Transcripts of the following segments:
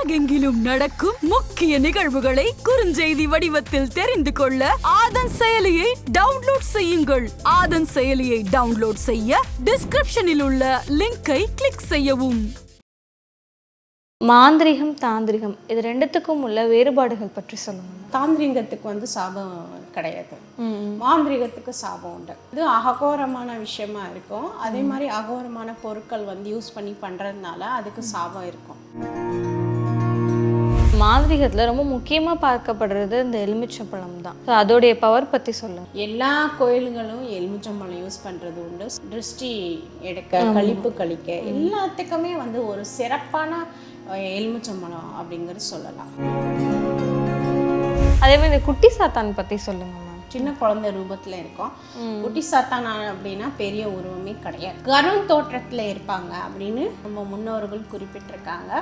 உலகெங்கிலும் நடக்கும் முக்கிய நிகழ்வுகளை குறுஞ்செய்தி வடிவத்தில் தெரிந்து கொள்ள ஆதன் செயலியை டவுன்லோட் செய்யுங்கள். ஆதன் செயலியை டவுன்லோட் செய்ய டிஸ்கிரிப்ஷனில் உள்ள லிங்கை கிளிக் செய்யவும். மாந்திரிகம் தாந்திரிகம் இது ரெண்டுத்துக்கும் உள்ள வேறுபாடுகள் பற்றி சொல்லுங்க. தாந்திரிகத்துக்கு வந்து சாபம் கிடையாது. மாந்திரிகத்துக்கு சாபம் உண்டு. இது அகோரமான விஷயமா இருக்கும். அதே மாதிரி அகோரமான பொருட்கள் வந்து யூஸ் பண்ணி பண்றதுனால அதுக்கு சாபம் இருக்கும். மாந்திரிகத்துல ரொம்ப முக்கியமா பார்க்கப்படுறது இந்த எலுமிச்சம்பழம் தான். அதோடைய பவர் பத்தி சொல்லுங்க. எல்லா கோயில்களும் எலுமிச்சம்பழம் யூஸ் பண்றது உண்டு. திருஷ்டி எடுக்க கழிப்பு கழிக்க எல்லாத்துக்குமே வந்து ஒரு சிறப்பான எலுமிச்சம்பழம் அப்படிங்கிறது சொல்லலாம். அதே மாதிரி இந்த குட்டி சாத்தான் பத்தி சொல்லுங்க சின்ன குழந்தை ரூபத்துல இருக்கும். குட்டி சாத்தான் அப்படின்னா பெரிய உருவமே கிடையாது. கரும் தோற்றத்துல இருப்பாங்க அப்படின்னு நம்ம முன்னோர்கள் குறிப்பிட்டிருக்காங்க.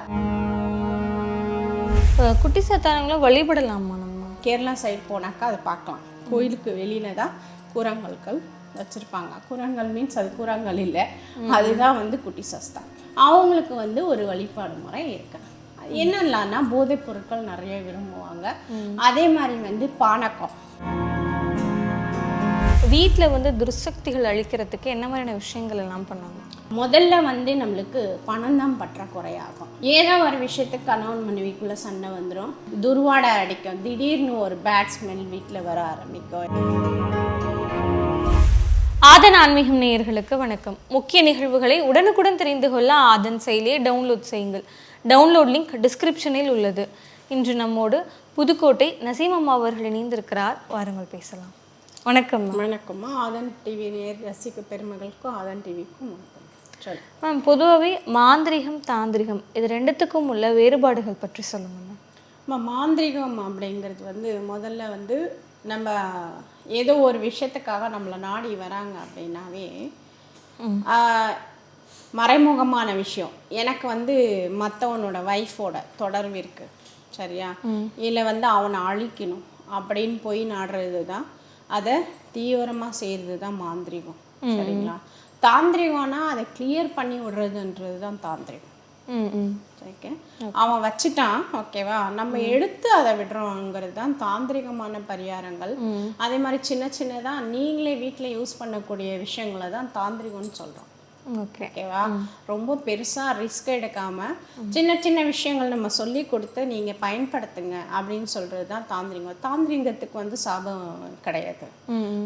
குட்டி சாத்தானங்களும் வழிபடலாமா நம்ம? கேரளா சைடு போனாக்கா அதை பார்க்கலாம். கோயிலுக்கு வெளியில தான் கூரங்கற்கள் வச்சிருப்பாங்க. கூரங்கள் மீன்ஸ் அது கூரங்கள் இல்லை. அதுதான் வந்து குட்டி சஸ்தா. அவங்களுக்கு வந்து ஒரு வழிபாடு முறை இருக்கு. என்னெல்லாம்னா போதைப் பொருட்கள் நிறைய விரும்புவாங்க. அதே மாதிரி வந்து பானக்கம் வீட்ல வந்து துர்சக்திகள் அழிக்கிறதுக்கு என்ன மாதிரியான விஷயங்கள் எல்லாம் பண்ணாங்க முதல்ல வந்து நம்மளுக்கு பணம் தான் பற்றாக்குறையாகும். ஏதோ ஒரு விஷயத்துக்கு கணவன் மனைவிக்குள்ள சண்டை வந்துடும் துர்வாடை அடிக்கும். திடீர்னு ஒரு பேட் ஸ்மெல் வீட்டில் வர ஆரம்பிக்கும். ஆதன் ஆன்மீகம் நேயர்களுக்கு வணக்கம். முக்கிய நிகழ்வுகளை உடனுக்குடன் தெரிந்து கொள்ள ஆதன் செயலியை டவுன்லோட் செய்யுங்கள். டவுன்லோட் லிங்க் டிஸ்கிரிப்ஷனில் உள்ளது. இன்று நம்மோடு புதுக்கோட்டை நசீம் அம்மா அவர்கள் இணைந்திருக்கிறார். வாருங்கள் பேசலாம். வணக்கம் மேம் வணக்கம்மா. ஆதன் டிவி நேர் ரசிக்க பெருமகளுக்கும் ஆதன் டிவிக்கும் வணக்கம். சரி மேம் பொதுவாகவே மாந்திரிகம் தாந்திரிகம் இது ரெண்டுத்துக்கும் உள்ள வேறுபாடுகள் பற்றி சொல்லுங்க மேம் மாந்திரிகம் அப்படிங்கிறது வந்து முதல்ல வந்து நம்ம ஏதோ ஒரு விஷயத்துக்காக நம்மளை நாடி வராங்க அப்படின்னாவே மறைமுகமான விஷயம். எனக்கு வந்து மற்றவனோட ஒய்ஃபோட தொடர்பு இருக்கு. சரியா? இல்லை வந்து அவனை அழிக்கணும் அப்படின்னு போய் நாடுறது தான் அதை தீவிரமாக செய்கிறது தான் மாந்திரிகம் சரிங்களா? தாந்திரிகம்னா அதை கிளியர் பண்ணி விடுறதுன்றது தான் தாந்திரிகம் ஓகே? அவன் வச்சுட்டான் ஓகேவா நம்ம எடுத்து அதை விடுறோங்கிறது தான் தாந்திரிகமான பரிகாரங்கள். அதே மாதிரி சின்ன சின்னதா நீங்களே வீட்டில் யூஸ் பண்ணக்கூடிய விஷயங்களை தான் தாந்திரிகம்னு சொல்றோம். ஓகே ஓகேவா? ரொம்ப பெருசா ரிஸ்க் எடுக்காம சின்ன சின்ன விஷயங்கள் நம்ம சொல்லி கொடுத்து நீங்க பயன்படுத்துங்க அப்படின்னு சொல்றது தான் தாந்திரிகம். தாந்திரிகத்துக்கு வந்து சாபம் கிடையாது.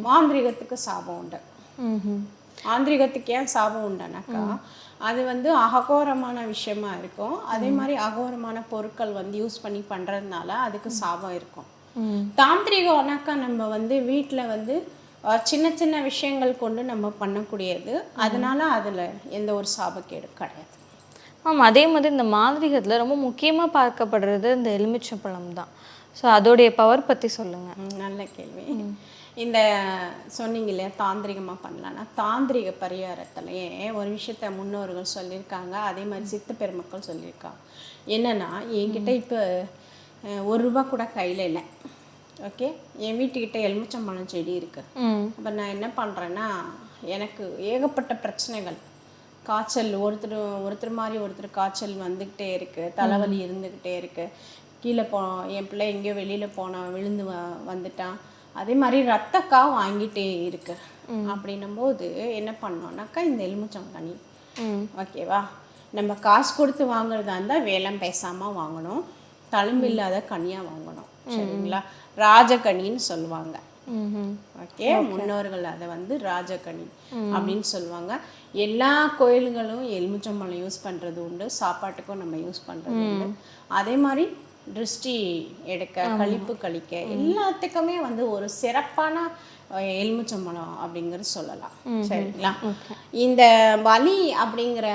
மாந்திரிகத்துக்கு சாபம் உண்டு. ஆந்திரிகத்துக்கு ஏன் சாபம் உண்டானாக்கா அது வந்து அகோரமான விஷயமா இருக்கும். அதே மாதிரி அகோரமான பொருட்கள் வந்து யூஸ் பண்ணி பண்றதுனால அதுக்கு சாபம் இருக்கும். தாந்திரிகம்னாக்கா நம்ம வந்து வீட்டில் வந்து சின்ன சின்ன விஷயங்கள் கொண்டு நம்ம பண்ணக்கூடியது. அதனால அதுல எந்த ஒரு சாபக்கேடு கிடையாது. மேம் அதே மாதிரி இந்த மாந்திரிகத்துல ரொம்ப முக்கியமா பார்க்கப்படுறது இந்த எலுமிச்சம்பழம் தான். ஸோ அதோடைய பவர் பத்தி சொல்லுங்க. ம், நல்ல கேள்வி. இந்த சொன்னீங்க இல்லையா தாந்திரிகமாக பண்ணலான்னா தாந்திரிக பரிகாரத்திலேயே ஒரு விஷயத்த முன்னோர்கள் சொல்லியிருக்காங்க. அதே மாதிரி சித்த பெருமக்கள் சொல்லியிருக்காங்க. என்னன்னா என்கிட்ட இப்போ ஒரு ரூபா கூட கையில் இல்லை. ஓகே என் வீட்டுக்கிட்ட எலுமிச்சம்பழம் செடி இருக்கு. ம். அப்போ நான் என்ன பண்ணுறேன்னா எனக்கு ஏகப்பட்ட பிரச்சனைகள். காய்ச்சல் ஒருத்தர் ஒருத்தர் மாதிரி ஒருத்தர் காய்ச்சல் வந்துக்கிட்டே இருக்கு. தலைவலி இருந்துக்கிட்டே இருக்கு. கீழே போ என் பிள்ளை எங்கேயோ வெளியில் போனான் விழுந்து வ வந்துட்டான். அதே மாதிரி ரத்தக்கா வாங்கிட்டே இருக்கு. அப்படின்னும் போது என்ன பண்ணோம்னாக்கா இந்த எலுமிச்சங்கனி ஓகேவா நம்ம காசு கொடுத்து வாங்குறதா இருந்தால் வேலம் பேசாமல் வாங்கணும். தழும்பு இல்லாத கனியாக வாங்கணும். சரிங்களா? ராஜகனின்னு சொல்லுவாங்க. ஓகே? முன்னோர்கள் அதை வந்து ராஜகனி அப்படின்னு சொல்லுவாங்க. எல்லா கோயில்களும் எலுமிச்சம்பழம் யூஸ் பண்றது உண்டு சாப்பாட்டுக்கும் நம்ம யூஸ் பண்றது உண்டு. அதே மாதிரி திருஷ்டி எடுக்க கழிப்பு கழிக்க எல்லாத்துக்குமே வந்து ஒரு சிறப்பான எலுமிச்சம்பழம் அப்படிங்கிறது சொல்லலாம். சரிங்களா? இந்த வலி அப்படிங்கிற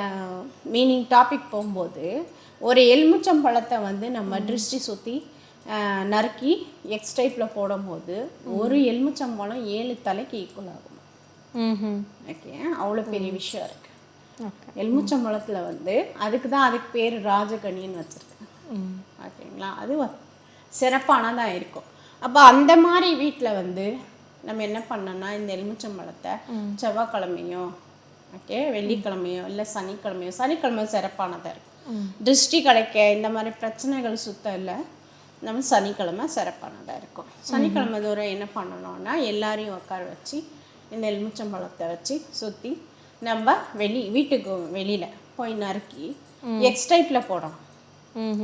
மீனிங் டாபிக் போகும்போது ஒரு எலுமிச்சம்பழத்தை வந்து நம்ம திருஷ்டி சுற்றி நறுக்கி எக்ஸ் டைப்பில் போடும்போது ஒரு எலுமிச்சம்பழம் ஏழு தலைக்கு ஈக்குவல் ஆகும். ஓகே அவ்வளோ பெரிய விஷயம் இருக்கு. ஓகே. எலுமிச்சம்பழத்தில் வந்து அதுக்கு தான் அதுக்கு பேர் ராஜகனின்னு வச்சுருக்கேன் ஓகேங்களா? அது சிறப்பானதாக இருக்கும். அப்போ அந்த மாதிரி வீட்டில் வந்து நம்ம என்ன பண்ணோம்னா இந்த எலுமிச்சம்பழத்தை செவ்வாய்க்கிழமையோ ஓகே வெள்ளிக்கிழமையோ இல்லை சனிக்கிழமையோ சனிக்கிழமை சிறப்பானதாக இருக்கும். திருஷ்டி கிடைக்க இந்த மாதிரி பிரச்சனைகள் சுத்தம் இல்லை. நம்ம சனிக்கிழமை சிறப்பானதாக இருக்கும். சனிக்கிழமை தூரம் என்ன பண்ணணும்னா எல்லாரையும் உட்கார வச்சு இந்த எலுமிச்சம்பழத்தை வச்சு சுற்றி நம்ம வெளி வீட்டுக்கு வெளியில் போய் நறுக்கி எக்ஸ் டைப்பில் போடணும்.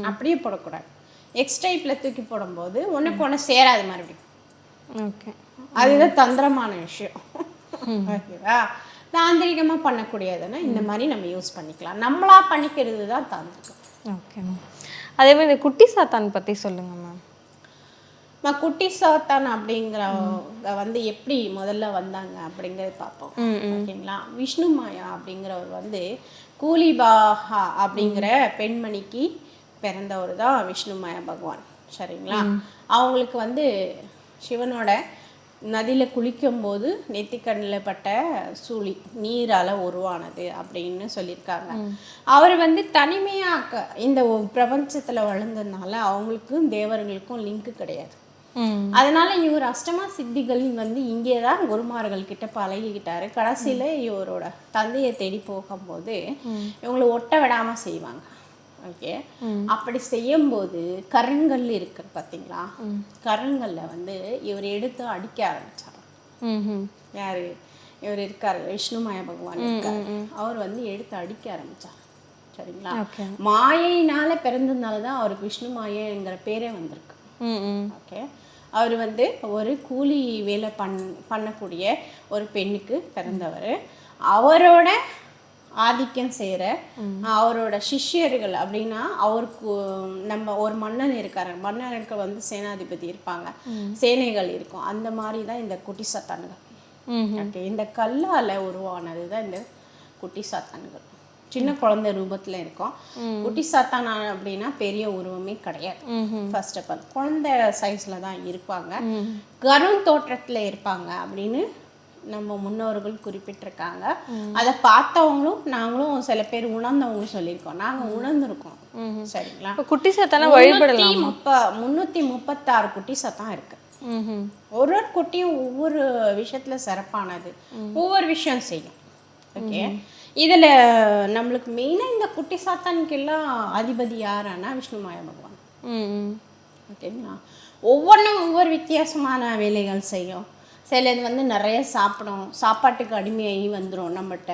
அப்படியே போடக்கூடாது. எக்ஸ் டைப்பில் தூக்கி போடும்போது ஒன்றுக்கு ஒன்று சேராது மறுபடியும். ஓகே. அதுதான் தந்திரமான விஷயம். ஓகேவா? தாந்திரிகமாக பண்ணக்கூடியதுன்னா இந்த மாதிரி நம்ம யூஸ் பண்ணிக்கலாம். நம்மளா பண்ணிக்கிறது தான் தாந்திரிகம். ஓகே அதே மாதிரி இந்த குட்டி சாத்தான் பற்றி சொல்லுங்கள் மேம் நான் குட்டி சாத்தான் அப்படிங்கிற வந்து எப்படி முதல்ல வந்தாங்க அப்படிங்கிறது பார்ப்போம். ஓகேங்களா? விஷ்ணு மாயா அப்படிங்கிறவர் வந்து கூலிபாஹா அப்படிங்கிற பெண்மணிக்கு பிறந்தவர் தான் விஷ்ணு மாயா பகவான். சரிங்களா? அவங்களுக்கு வந்து சிவனோட நதியில் குளிக்கும்போது நெத்திக்கண்ணில் பட்ட சூழி நீரால் உருவானது அப்படின்னு சொல்லியிருக்காங்க. அவர் வந்து தனிமையாக இந்த பிரபஞ்சத்தில் வளர்ந்ததுனால அவங்களுக்கும் தேவர்களுக்கும் லிங்க் கிடையாது. அதனால இவர் அஷ்டமா சித்திகள் வந்து இங்கே தான் குருமார்கள் கிட்ட பழகிக்கிட்டாரு. கடைசியில இவரோட தந்தையை தேடி போகும்போது இவங்களை ஒட்ட விடாம செய்வாங்க. ஓகே. அப்படி செய்யும்போது கருங்கல் இருக்கு பாத்தீங்களா? கருங்கல்ல வந்து இவர் எடுத்து அடிக்க ஆரம்பிச்சார். யாரு? இவர் இருக்காரு விஷ்ணுமாய பகவான் இருக்காரு. அவர் வந்து எடுத்து அடிக்க ஆரம்பிச்சார். சரிங்களா? ஓகே. மாயையினால பிறந்ததுனால தான் அவருக்கு விஷ்ணு மாயைங்கிற பேரே வந்திருக்கு. ஓகே. அவர் வந்து ஒரு கூலி வேலை பண் பண்ணக்கூடிய ஒரு பெண்ணுக்கு பிறந்தவர். அவரோட ஆதிக்கம் செய்கிற அவரோட சிஷ்யர்கள் அப்படின்னா அவருக்கு நம்ம ஒரு மன்னன் இருக்காரு. மன்னனுக்கு வந்து சேனாதிபதி இருப்பாங்க. சேனைகள் இருக்கும். அந்த மாதிரி தான் இந்த குட்டி சத்தான்கள். ஓகே இந்த கல்லால் உருவானது தான் இந்த குட்டி சாத்தான்கள். சின்ன குழந்தை ரூபத்தில் இருக்கும். குட்டி சாத்தான் அப்படின்னா பெரிய உருவமே கிடையாது. ஃபர்ஸ்ட் ஆஃப் ஆல் குழந்தை சைஸில் தான் இருப்பாங்க. கரும் தோற்றத்தில் இருப்பாங்க அப்படின்னு நம்ம முன்னோர்கள் குறிப்பிட்டிருக்காங்க. அதை பார்த்தவங்களும் நாங்களும் சில பேர் உணர்ந்தவங்களும் சொல்லியிருக்கோம். நாங்கள் உணர்ந்திருக்கோம். சரிங்களா? குட்டி சாத்தான வழிபடலாம்? முப்ப முந்நூற்றி முப்பத்தாறு குட்டி சத்தம் இருக்கு. ஒரு ஒரு குட்டியும் ஒவ்வொரு விஷயத்துல சிறப்பானது. ஒவ்வொரு விஷயம் செய்யும். ஓகே இதுல நம்மளுக்கு மெயினா இந்த குட்டி சாத்தானுக்கு எல்லாம் அதிபதி யாரானா விஷ்ணுமாய பகவான். ஓகேங்களா ஒவ்வொன்றும் ஒவ்வொரு வித்தியாசமான வேலைகள் செய்யும். சிலது வந்து நிறைய சாப்பிடும் சாப்பாட்டுக்கு அடிமையாகி வந்துடும் நம்மகிட்ட.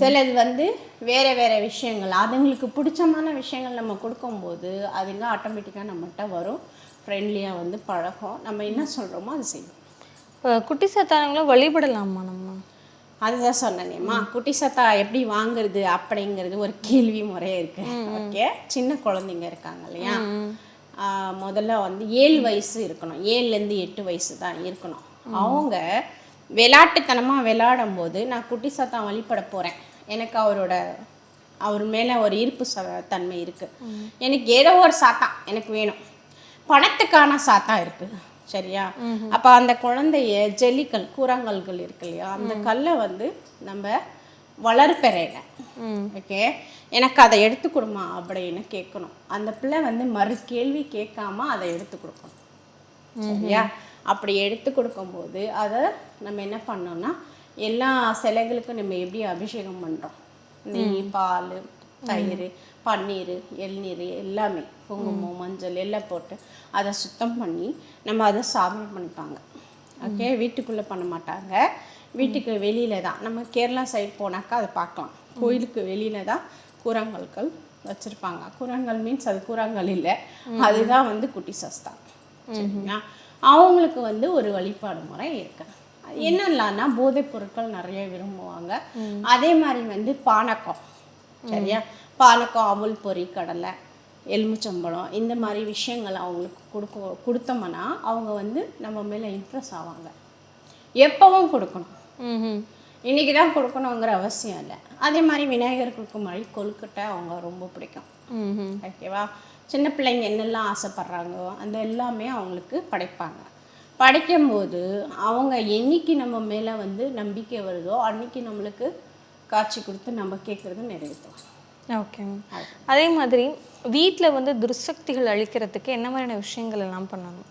சிலது வந்து வேற வேற விஷயங்கள். அதுங்களுக்கு பிடிச்சமான விஷயங்கள் நம்ம கொடுக்கும்போது அதுங்க ஆட்டோமேட்டிக்காக நம்மகிட்ட வரும். ஃப்ரெண்ட்லியாக வந்து பழகும். நம்ம என்ன சொல்கிறோமோ அது செய்யும். இப்போ குட்டி சாத்தானங்களும் வழிபடலாமா நம்ம? அதுதான் சொன்னேனேம்மா குட்டி சத்தா எப்படி வாங்குறது அப்படிங்கிறது ஒரு கேள்வி முறையே இருக்கு. ஓகே? சின்ன குழந்தைங்க இருக்காங்க இல்லையா? முதல்ல வந்து ஏழு வயசு இருக்கணும். ஏழுலேருந்து எட்டு வயசு தான் இருக்கணும். அவங்க விளையாட்டுத்தனமாக விளையாடும் போது நான் குட்டி சத்தா வழிபட போகிறேன் எனக்கு அவரோட அவர் மேலே ஒரு ஈர்ப்பு ச தன்மை இருக்கு. எனக்கு ஏதோ ஒரு சாத்தா எனக்கு வேணும். பணத்துக்கான சாத்தா இருக்கு. சரியா? அப்போ அந்த குழந்தைய ஜெல்லிக்கல் கூராங்கல்கள் இருக்கு இல்லையா? அந்த கல்லை வந்து நம்ம வளர்ப்பெறையில ஓகே? எனக்கு அதை எடுத்து கொடுமா அப்படின்னு கேட்கணும். அந்த பிள்ளை வந்து மறு கேள்வி கேட்காம அதை எடுத்து கொடுக்கணும். சரியா? அப்படி எடுத்து கொடுக்கும்போது அதை நம்ம என்ன பண்ணோம்னா எல்லா சிலைகளுக்கும் நம்ம எப்படி அபிஷேகம் பண்ணுறோம் நெய் பால் தயிர் பன்னீர் எள்நீர் எல்லாமே குங்குமம் மஞ்சள் எல்லாம் போட்டு அதை சுத்தம் பண்ணி நம்ம அதை சாமி பண்ணிப்பாங்க. ஓகே? வீட்டுக்குள்ளே பண்ண மாட்டாங்க. வீட்டுக்கு வெளியில தான். நம்ம கேரளா சைடு போனாக்கா அதை பார்க்கலாம். கோயிலுக்கு வெளியில தான் கூராங்கற்கள் வச்சுருப்பாங்க. கூராங்கல் மீன்ஸ் அது கூராங்கல் இல்லை. அதுதான் வந்து குட்டி சஸ்தா சரிங்களா? அவங்களுக்கு வந்து ஒரு வழிபாடு முறை இருக்கு. என்னெல்லாம்னா போதைப் பொருட்கள் நிறைய விரும்புவாங்க. அதே மாதிரி வந்து பானக்கம் சரியா? பானக்கம் அவல் பொரி கடலை எலுமிச்சம்பழம் இந்த மாதிரி விஷயங்கள் அவங்களுக்கு கொடுக்க கொடுத்தோம்னா அவங்க வந்து நம்ம மேலே இம்ப்ரெஸ் ஆவாங்க. எப்பவும் கொடுக்கணும். இன்னைக்கு தான் கொடுக்கணுங்கிற அவசியம் இல்லை. அதே மாதிரி விநாயகர் கொடுக்கும் மாதிரி கொழுக்கட்டை அவங்க ரொம்ப பிடிக்கும். ஓகேவா? சின்ன பிள்ளைங்க என்னெல்லாம் ஆசைப்படுறாங்களோ அந்த எல்லாமே அவங்களுக்கு படைப்பாங்க. படைக்கும்போது அவங்க என்னைக்கு நம்ம மேலே வந்து நம்பிக்கை வருதோ அன்னைக்கு நம்மளுக்கு காட்சி கொடுத்து நம்ம கேட்குறது நிறைவேற்றுவோம் ஓகே. அதே. மாதிரி வீட்டில் வந்து துர்சக்திகள் அழிக்கிறதுக்கு என்ன மாதிரியான விஷயங்கள் எல்லாம் பண்ணணும்?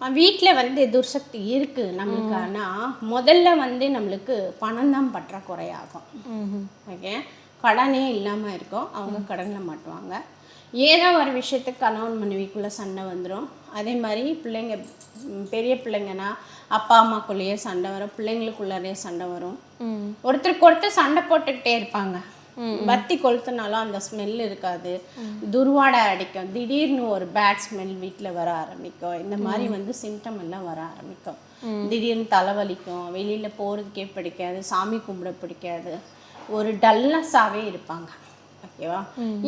வீட்டில் வந்து துர்சக்தி இருக்குது நம்மளுக்கு. ஆனால் முதல்ல வந்து நம்மளுக்கு பணம் தான் பற்றாக்குறையாகும். ஓகே? கடனே இல்லாமல் இருக்கும். அவங்க கடனில் மாட்டுவாங்க. ஏதோ ஒரு விஷயத்துக்கு கணவன் மனைவிக்குள்ளே சண்டை வந்துடும் அதே மாதிரி பிள்ளைங்க பெரிய பிள்ளைங்கன்னா அப்பா அம்மாக்குள்ளேயே சண்டை வரும். பிள்ளைங்களுக்குள்ளாரே சண்டை வரும். ஒருத்தருக்கு ஒருத்தர் சண்டை போட்டுக்கிட்டே இருப்பாங்க. பத்தி கொளுத்துனாலும் அந்த ஸ்மெல் இருக்காது. துர்வாடை அடிக்கும். திடீர்னு ஒரு பேட் ஸ்மெல் வீட்டில் வர ஆரம்பிக்கும். இந்த மாதிரி வந்து சிம்டம் எல்லாம் வர ஆரம்பிக்கும். திடீர்னு தலைவலிக்கும். வெளியில போறதுக்கே பிடிக்காது. சாமி கும்பிட பிடிக்காது. ஒரு டல்னஸாவே இருப்பாங்க. ஓகேவா?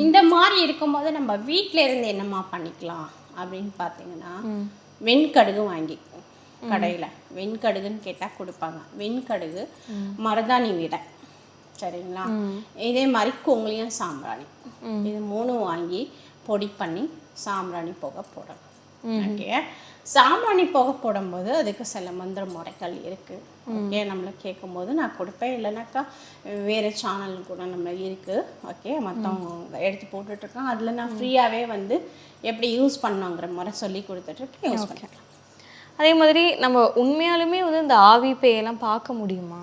இந்த மாதிரி இருக்கும்போது நம்ம வீட்ல இருந்து என்னம்மா பண்ணிக்கலாம் அப்படின்னு பார்த்தீங்கன்னா வெண்கடுகு வாங்கி கடையில். வெண்கடுகுன்னு கேட்டால் கொடுப்பாங்க. வெண்கடுகு மருதாணி விதை. சரிங்களா? இதே மாதிரி குங்குளியம் சாம்பிராணி. இது மூணும் வாங்கி பொடி பண்ணி சாம்பிராணி புகை போடணும். ஓகே? சாம்பிராணி புகை போடும்போது அதுக்கு சில மந்திர முறைகள் இருக்கு. ஓகே? நம்மளை கேட்கும்போது நான் கொடுப்பேன். இல்லைனாக்கா வேறு சேனல் கூட நம்ம இருக்கு. ஓகே? மற்றவங்க எடுத்து போட்டுட்டு இருக்காங்க அதில் நான் ஃப்ரீயாகவே வந்து எப்படி யூஸ் பண்ணோங்கிற முறை சொல்லி கொடுத்துட்டு யூஸ் பண்ணிக்கலாம் அதே மாதிரி நம்ம உண்மையாலுமே வந்து இந்த ஆவி பேயெல்லாம் பார்க்க முடியுமா?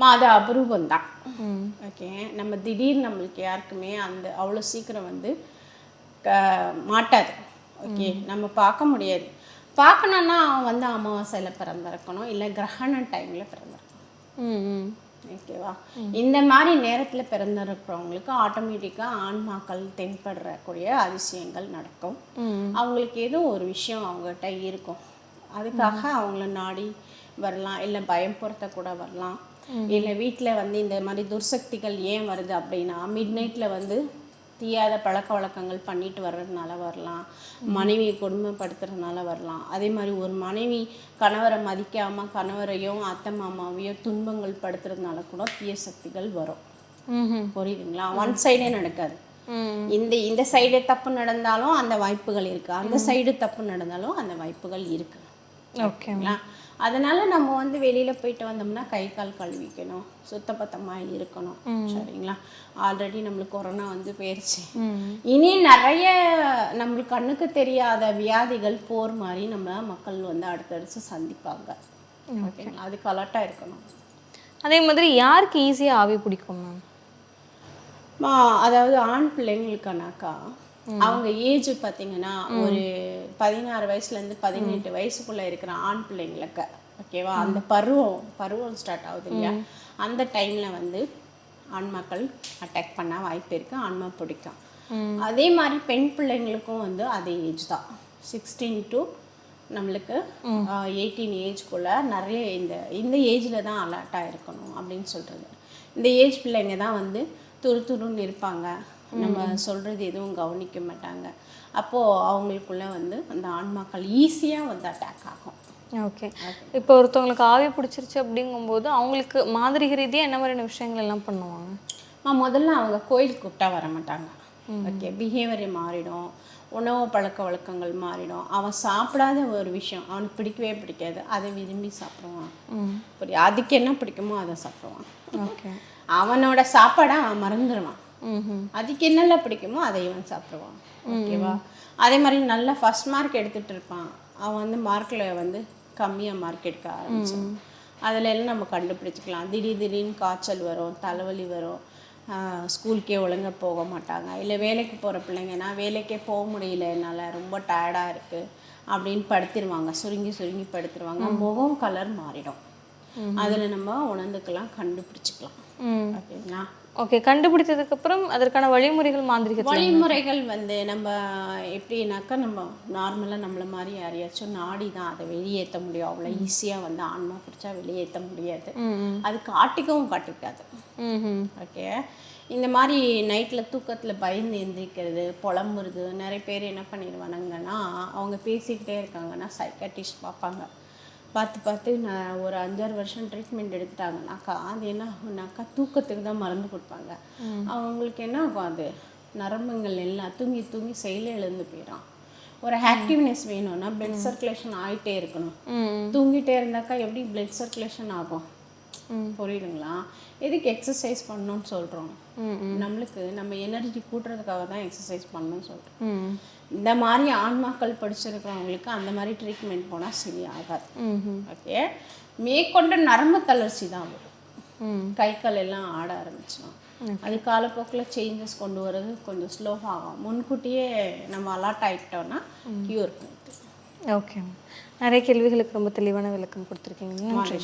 மா அது அபரூபம் தான் ஓகே? நம்ம திடீர்னு நம்மளுக்கு யாருக்குமே அந்த அவ்வளோ சீக்கிரம் வந்து மாட்டாது. ஓகே? நம்ம பார்க்க முடியாது. பார்க்கணுன்னா அவன் வந்து அமாவாசையில் பிறந்திருக்கணும் இல்லை கிரகண டைமில் பிறந்திருக்கணும். ஓகேவா இந்த மாதிரி நேரத்தில் பிறந்திருக்கிறவங்களுக்கு ஆட்டோமேட்டிக்காக ஆன்மாக்கள் தென்படுறக்கூடிய அதிசயங்கள் நடக்கும். அவங்களுக்கு ஏதோ ஒரு விஷயம் அவங்ககிட்ட இருக்கும். அதுக்காக அவங்கள நாடி வரலாம் இல்லை பயம் பொறுத்த கூட வரலாம். இல்லை வீட்டில் வந்து இந்த மாதிரி துர்சக்திகள் ஏன் வருது அப்படின்னா மிட் நைட்டில் வந்து தீயாத பழக்க வழக்கங்கள் பண்ணிட்டு வர்றதுனால வரலாம். மனைவியை கொடுமைப்படுத்துறதுனால வரலாம். அதே மாதிரி ஒரு மனைவி கணவரை மதிக்காம கணவரையும் அத்தை மாமாவையும் துன்பங்கள் படுத்துறதுனால கூட தீய சக்திகள் வரும். புரியுதுங்களா? ஒன் சைடே நடக்காது. இந்த இந்த சைடு தப்பு நடந்தாலும் அந்த வாய்ப்புகள் இருக்கு. அந்த சைடு தப்பு நடந்தாலும் அந்த வாய்ப்புகள் இருக்கு. ஓகே. சரிங்களா அதனால நம்ம வந்து வெளியில போயிட்டு வந்தோம்னா கை கால் கழுவிக்கணும் சுத்தபத்தமா இருக்கணும். சரிங்களா? ஆல்ரெடி நம்மளுக்கு கொரோனா வந்து போயிருச்சு. இனி நிறைய நம்மளுக்கு கண்ணுக்கு தெரியாத வியாதிகள் போர் மாதிரி நம்ம மக்கள் வந்து அடுத்தடுத்து சந்திப்பாங்க. ஓகேங்களா? அதுக்கு அலர்ட்டா இருக்கணும். அதே மாதிரி யாருக்கு ஈஸியாக ஆவி பிடிக்கும் மேம் மா அதாவது ஆண் பிள்ளைங்களுக்கானாக்கா அவங்க ஏஜ் பார்த்தீங்கன்னா ஒரு பதினாறு வயசுலேருந்து பதினெட்டு வயசுக்குள்ள இருக்கிற ஆண் பிள்ளைங்களுக்கு ஓகேவா அந்த பருவம் பருவம் ஸ்டார்ட் ஆகுது இல்லையா? அந்த டைம்ல வந்து ஆண்மக்கள் அட்டாக் பண்ண வாய்ப்பு இருக்கு ஆன்மா பிடிக்கும். அதே மாதிரி பெண் பிள்ளைங்களுக்கும் வந்து அதே ஏஜ் தான். சிக்ஸ்டீன் டு நம்மளுக்கு எயிட்டீன் ஏஜ்குள்ளே நிறைய இந்த இந்த ஏஜில் தான் அலர்ட்டாக இருக்கணும் அப்படின்னு சொல்கிறது இந்த ஏஜ் பிள்ளைங்க தான் வந்து துரு துருன்னு இருப்பாங்க. நம்ம சொல்கிறது எதுவும் கவனிக்க மாட்டாங்க. அப்போது அவங்களுக்குள்ள வந்து அந்த ஆன்மாக்கள் ஈஸியாக வந்து அட்டாக் ஆகும். ஓகே. இப்போ ஒருத்தவங்களுக்கு ஆவி பிடிச்சிருச்சு அப்படிங்கும்போது அவங்களுக்கு மாந்திரிக ரீதியாக என்ன மாதிரியான விஷயங்கள் எல்லாம் பண்ணுவாங்க? முதல்ல அவங்க கோயிலுக்கு கூப்பிட்டா வர மாட்டாங்க. ஓகே பிஹேவியர் மாறிடும். உணவு பழக்க வழக்கங்கள் மாறிடும். அவன் சாப்பிடாத ஒரு விஷயம் அவனுக்கு பிடிக்கவே பிடிக்காது. அதை விரும்பி சாப்பிடுவான். புரியுது அதுக்கு என்ன பிடிக்குமோ அதை சாப்பிடுவான். ஓகே. அவனோட சாப்பாடை அவன் மறந்துடுவான் அதுக்கு என்னெல்லாம் பிடிக்குமோ அதை இவன் சாப்பிடுவான். ஓகேவா? அதே மாதிரி நல்லா ஃபர்ஸ்ட் மார்க் எடுத்துட்டு இருப்பான். அவன் வந்து மார்க்கில் வந்து கம்மியாக மார்க் எடுக்க ஆரம்பிச்சான். அதில் எல்லாம் நம்ம கண்டுபிடிச்சிக்கலாம். திடீர் திடீர்னு காய்ச்சல் வரும் தலைவலி வரும். ஸ்கூலுக்கே ஒழுங்கா போக மாட்டாங்க. இல்லை வேலைக்கு போகிற பிள்ளைங்கன்னா வேலைக்கே போக முடியல என்னால் ரொம்ப டயர்டாக இருக்குது அப்படின்னு படுத்திடுவாங்க சுருங்கி சுருங்கி படுத்துருவாங்க. முகம் கலர் மாறிடும். அதில் நம்ம உணர்ந்துக்கலாம் கண்டுபிடிச்சிக்கலாம். ஓகேங்களா? ஓகே கண்டுபிடித்ததுக்கு அப்புறம் அதற்கான வழிமுறைகள் மாந்திரிகத்தில் வழிமுறைகள் வந்து நம்ம எப்படின்னாக்கா நம்ம நார்மலாக நம்மள மாதிரி யாரையாச்சும் நாடி தான் அதை வெளியேற்ற முடியும். அவ்வளோ ஈஸியாக வந்து ஆன்மா பிடிச்சா வெளியேற்ற முடியாது. அது காட்டிக்கவும் காட்டிக்காது. ஓகே இந்த மாதிரி நைட்டில் தூக்கத்தில் பயந்து எந்திரிக்கிறது புலம்புறது நிறைய பேர் என்ன பண்ணிடுவானுங்கன்னா அவங்க பேசிக்கிட்டே இருக்காங்கன்னா சைக்காட்டிஸ்ட் பார்ப்பாங்க. பார்த்து பார்த்து நான் ஒரு அஞ்சாறு வருஷம் ட்ரீட்மெண்ட் எடுத்துட்டாங்கனாக்கா அது என்ன ஆகுனாக்கா தூக்கத்துக்கு தான் மருந்து கொடுப்பாங்க. அவங்களுக்கு என்ன ஆகும்? அது நரம்புங்கள் எல்லாம் தூங்கி தூங்கி செயல் இழந்து போயிடும். ஒரு ஆக்டிவ்னஸ் வேணும்னா பிளட் சர்க்குலேஷன் ஆகிட்டே இருக்கணும். தூங்கிட்டே இருந்தாக்கா எப்படி பிளட் சர்க்குலேஷன் ஆகும்? புரியுதுங்களா? எதுக்கு எக்ஸசைஸ் பண்ணணும்னு சொல்கிறோம் நம்மளுக்கு நம்ம எனர்ஜி கூட்டுறதுக்காக தான் எக்ஸசைஸ் பண்ணணும்னு சொல்கிறோம் இந்த மாதிரி ஆன்மாக்கள் படிச்சிருக்கிறவங்களுக்கு அந்த மாதிரி ட்ரீட்மெண்ட் போனால் சரியாகாது. ம் ஓகே மேற்கொண்ட நரம்பு தளர்ச்சி தான் வரும். ம் கை கால் எல்லாம் ஆட ஆரம்பிச்சிடும். அது காலப்போக்கில் சேஞ்சஸ் கொண்டு வர்றது கொஞ்சம் ஸ்லோ ஆகும். முன்கூட்டியே நம்ம அலர்ட் ஆகிட்டோம்னா க்யூர் ஓகே நிறைய கேள்விகளுக்கு ரொம்ப தெளிவான விளக்கம் கொடுத்துருக்கீங்க. நன்றி.